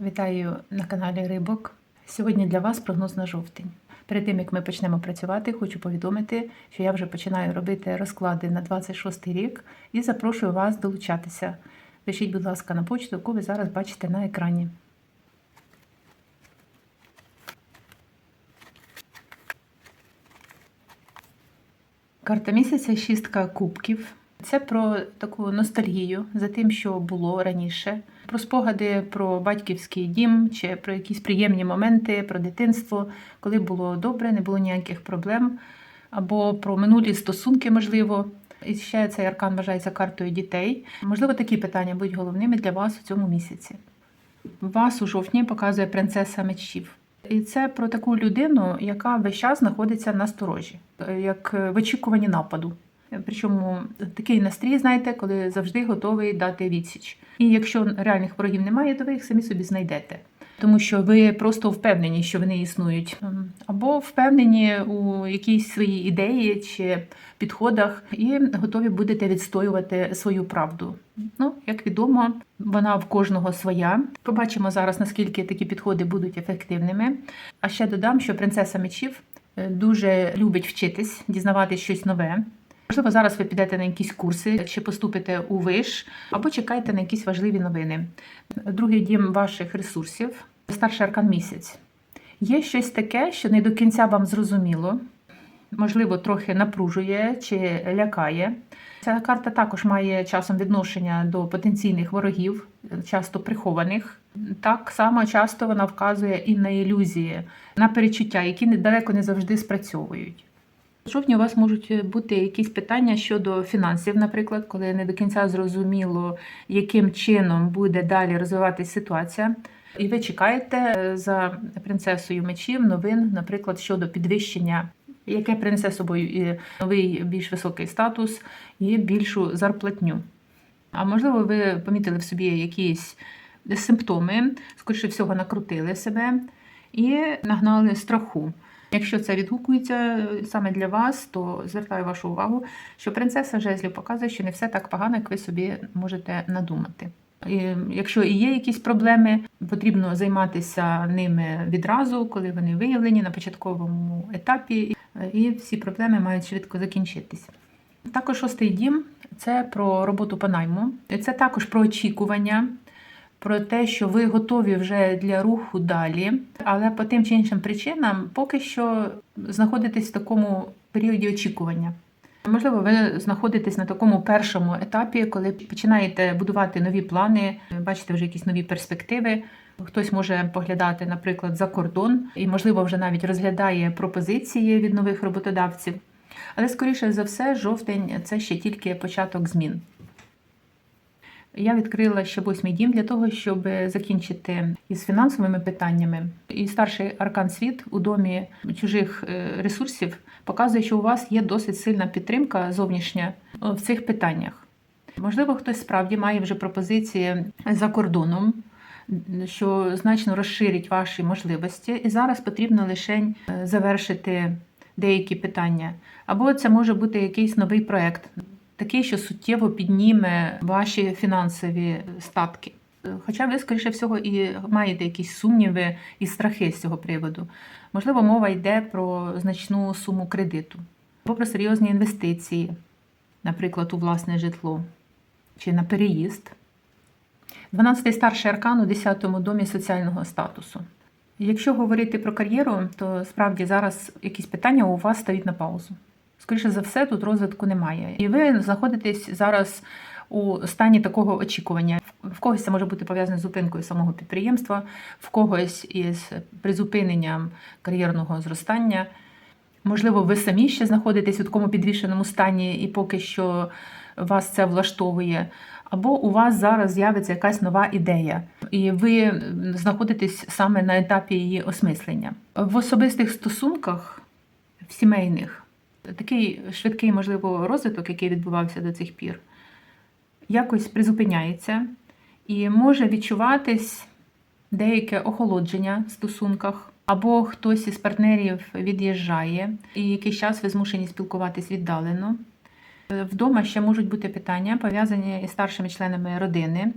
Вітаю на каналі Рибок. Сьогодні для вас прогноз на жовтень. Перед тим як ми почнемо працювати, хочу повідомити, що я вже починаю робити розклади на 26 рік і запрошую вас долучатися. Пишіть, будь ласка, на почту, яку ви зараз бачите на екрані. Карта місяця шістка кубків. Це про таку ностальгію за тим, що було раніше, про спогади про батьківський дім чи про якісь приємні моменти, про дитинство, коли було добре, не було ніяких проблем, або про минулі стосунки, можливо. І ще цей аркан вважається картою дітей. Можливо, такі питання будуть головними для вас у цьому місяці. Вас у жовтні показує принцеса мечів. І це про таку людину, яка весь час знаходиться на сторожі, як в очікуванні нападу. Причому такий настрій, знаєте, коли завжди готовий дати відсіч. І якщо реальних ворогів немає, то ви їх самі собі знайдете. Тому що ви просто впевнені, що вони існують, або впевнені у якійсь своїй ідеї чи підходах, і готові будете відстоювати свою правду. Ну, як відомо, вона в кожного своя. Побачимо зараз, наскільки такі підходи будуть ефективними. А ще додам, що принцеса мечів е, дуже любить вчитись, дізнаватись щось нове. Можливо, зараз ви підете на якісь курси чи поступите у виш, або чекаєте на якісь важливі новини. Другий дім ваших ресурсів старший аркан місяць. Є щось таке, що не до кінця вам зрозуміло, можливо, трохи напружує чи лякає. Ця карта також має часом відношення до потенційних ворогів, часто прихованих. Так само часто вона вказує і на ілюзії, на перечуття, які далеко не завжди спрацьовують. В жовтні у вас можуть бути якісь питання щодо фінансів, наприклад, коли не до кінця зрозуміло, яким чином буде далі розвиватися ситуація. І ви чекаєте за принцесою мечів новин, наприклад, щодо підвищення, яке принесе собою і новий більш високий статус і більшу зарплатню. А можливо, ви помітили в собі якісь симптоми, скоріше всього, накрутили себе і нагнали страху. Якщо це відгукується саме для вас, то звертаю вашу увагу, що принцеса жезлів показує, що не все так погано, як ви собі можете надумати. Якщо і є якісь проблеми, потрібно займатися ними відразу, коли вони виявлені на початковому етапі, і всі проблеми мають швидко закінчитись. Також шостий дім це про роботу по найму, це також про очікування про те, що ви готові вже для руху далі, але по тим чи іншим причинам поки що знаходитесь в такому періоді очікування. Можливо, ви знаходитесь на такому першому етапі, коли починаєте будувати нові плани, бачите вже якісь нові перспективи. Хтось може поглядати, наприклад, за кордон і, можливо, вже навіть розглядає пропозиції від нових роботодавців. Але, скоріше за все, жовтень це ще тільки початок змін. Я відкрила ще восьмий дім для того, щоб закінчити із фінансовими питаннями. І старший аркан світ у домі чужих ресурсів показує, що у вас є досить сильна підтримка зовнішня в цих питаннях. Можливо, хтось справді має вже пропозиції за кордоном, що значно розширить ваші можливості, і зараз потрібно лише завершити деякі питання. Або це може бути якийсь новий проект такий, що суттєво підніме ваші фінансові статки. Хоча ви, скоріше всього, і маєте якісь сумніви і страхи з цього приводу. Можливо, мова йде про значну суму кредиту, або про серйозні інвестиції, наприклад, у власне житло чи на переїзд. 12-й старший аркан у 10-му домі соціального статусу. Якщо говорити про кар'єру, то справді зараз якісь питання у вас стають на паузу. Скоріше за все, тут розвитку немає. І ви знаходитесь зараз у стані такого очікування. В когось це може бути пов'язане з зупинкою самого підприємства, в когось із призупиненням кар'єрного зростання. Можливо, ви самі ще знаходитесь у такому підвішеному стані, і поки що вас це влаштовує. Або у вас зараз з'явиться якась нова ідея, і ви знаходитесь саме на етапі її осмислення. В особистих стосунках, в сімейних, такий швидкий, можливо, розвиток, який відбувався до цих пір, якось призупиняється і може відчуватись деяке охолодження в стосунках, або хтось із партнерів від'їжджає, і якийсь час ви змушені спілкуватись віддалено. Вдома ще можуть бути питання, пов'язані із старшими членами родини.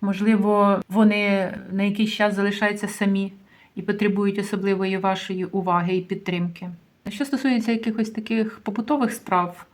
Можливо, вони на якийсь час залишаються самі і потребують особливої вашої уваги і підтримки. Що стосується якихось таких побутових справ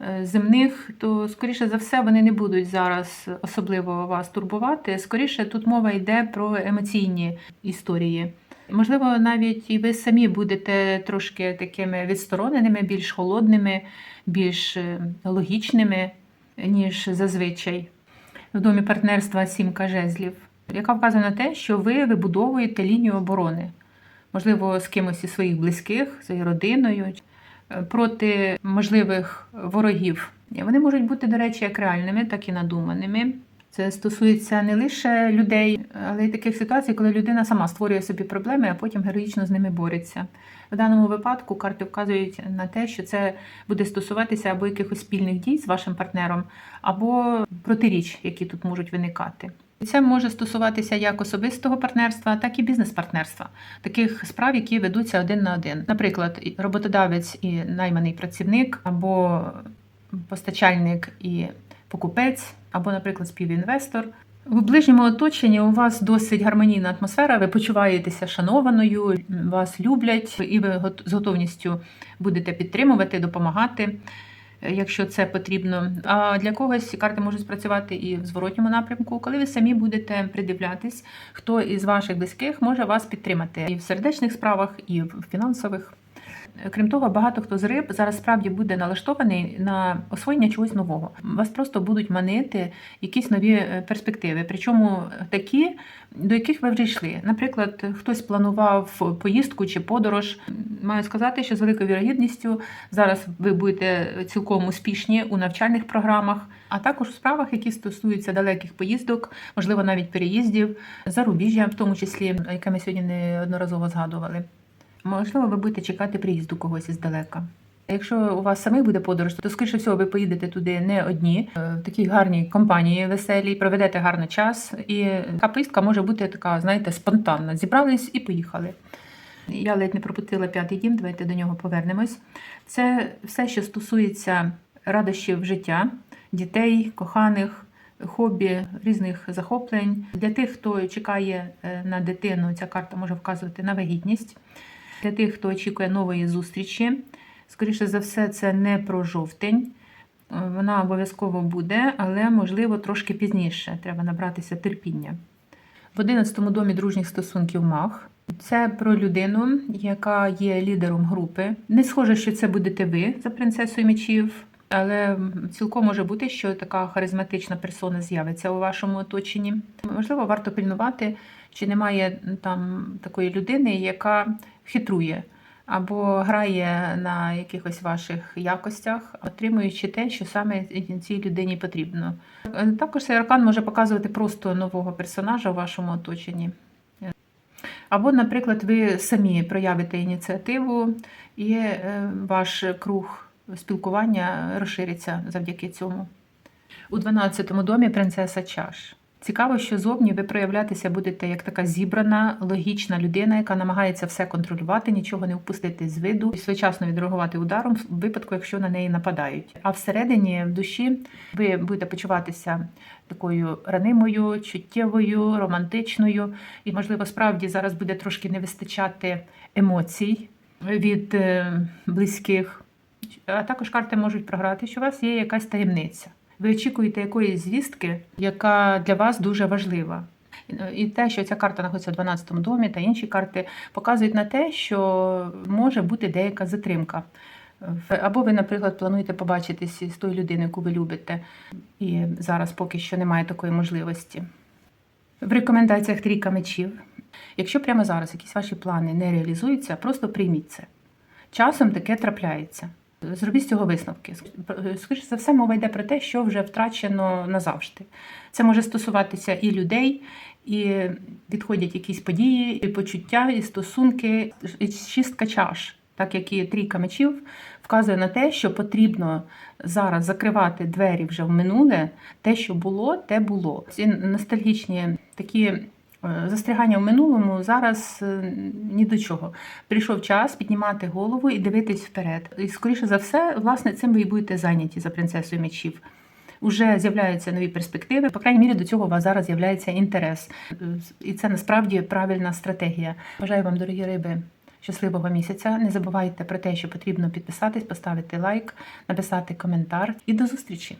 е, земних, то скоріше за все вони не будуть зараз особливо вас турбувати. Скоріше тут мова йде про емоційні історії. Можливо, навіть і ви самі будете трошки такими відстороненими, більш холодними, більш е, логічними, ніж зазвичай. В домі партнерства сімка жезлів, яка вказує на те, що ви вибудовуєте лінію оборони, можливо, з кимось із своїх близьких, своєю родиною, е, проти можливих ворогів. Вони можуть бути, до речі, як реальними, так і надуманими. Це стосується не лише людей, але й таких ситуацій, коли людина сама створює собі проблеми, а потім героїчно з ними бореться. В даному випадку карти вказують на те, що це буде стосуватися або якихось спільних дій з вашим партнером, або протиріч, які тут можуть виникати. Це може стосуватися як особистого партнерства, так і бізнес-партнерства, таких справ, які ведуться один на один. Наприклад, роботодавець і найманий працівник, або постачальник і покупець, або, наприклад, співінвестор. В ближньому оточенні у вас досить гармонійна атмосфера, ви почуваєтеся шанованою, вас люблять, і ви з готовністю будете підтримувати, допомагати, якщо це потрібно. А для когось карти можуть спрацювати і в зворотньому напрямку, коли ви самі будете придивлятись, хто із ваших близьких може вас підтримати і в сердечних справах, і в фінансових. Крім того, багато хто з риб зараз справді буде налаштований на освоєння чогось нового. Вас просто будуть манити якісь нові е, перспективи, причому такі, до яких ви вже йшли. Наприклад, хтось планував поїздку чи подорож. Маю сказати, що з великою вірогідністю зараз ви будете цілком успішні у навчальних програмах, а також у справах, які стосуються далеких поїздок, можливо, навіть переїздів, зарубіжжя, в тому числі, яке ми сьогодні неодноразово згадували. Можливо, ви будете чекати приїзду когось іздалека. Якщо у вас самих буде подорож, то скоріше всього ви поїдете туди не одні, е, в такій гарній компанії веселій, проведете гарний час. І така поїздка може бути така, знаєте, спонтанна. Зібрались і поїхали. Я ледь не пропустила п'ятий дім, давайте до нього повернемось. Це все, що стосується радощів життя, дітей, коханих, хобі, різних захоплень. Для тих, хто чекає е, на дитину, ця карта може вказувати на вагітність. Для тих, хто очікує нової зустрічі, скоріше за все, це не про жовтень. Вона обов'язково буде, але можливо трошки пізніше. Треба набратися терпіння. В 11-му домі дружніх стосунків маг. Це про людину, яка є лідером групи. Не схоже, що це будете ви за принцесою мечів, але цілком може бути, що така харизматична персона з'явиться у вашому оточенні. Можливо, варто пильнувати, чи немає там такої людини, яка хитрує або грає на якихось ваших якостях, отримуючи те, що саме цій людині потрібно. Також цей аркан може показувати просто нового персонажа у вашому оточенні. Або, наприклад, ви самі проявите ініціативу, і е, ваш круг спілкування розшириться завдяки цьому. У 12-му домі принцеса чаш. Цікаво, що зовні ви проявлятися будете як така зібрана, логічна людина, яка намагається все контролювати, нічого не впустити з виду і своєчасно відреагувати ударом в випадку, якщо на неї нападають. А всередині, в душі, ви будете почуватися такою ранимою, чуттєвою, романтичною, і, можливо, справді зараз буде трошки не вистачати емоцій від е, близьких. А також карти можуть програти, що у вас є якась таємниця. Ви очікуєте якоїсь звістки, яка для вас дуже важлива. І те, що ця карта знаходиться в 12 домі та інші карти, показують на те, що може бути деяка затримка. Або ви, наприклад, плануєте побачитись з тою людиною, яку ви любите, і зараз поки що немає такої можливості. В рекомендаціях трійка мечів. Якщо прямо зараз якісь ваші плани не реалізуються, просто прийміть це. Часом таке трапляється. Зробіть з цього висновки. Скоріше за все, мова йде про те, що вже втрачено назавжди. Це може стосуватися і людей, і відходять якісь події, і почуття, і стосунки, і шістка чаш, так як і трійка мечів, вказує на те, що потрібно зараз закривати двері вже в минуле. Те, що було, те було. Ці ностальгічні такі. Застрягання в минулому зараз е, ні до чого. Прийшов час піднімати голову і дивитись вперед. І, скоріше за все, власне, цим ви і будете зайняті за принцесою мечів. вже з'являються нові перспективи. По крайній мірі до цього у вас зараз з'являється інтерес, і це насправді правильна стратегія. Бажаю вам, дорогі риби. Щасливого місяця. Не забувайте про те, що потрібно підписатись, поставити лайк, написати коментар і до зустрічі!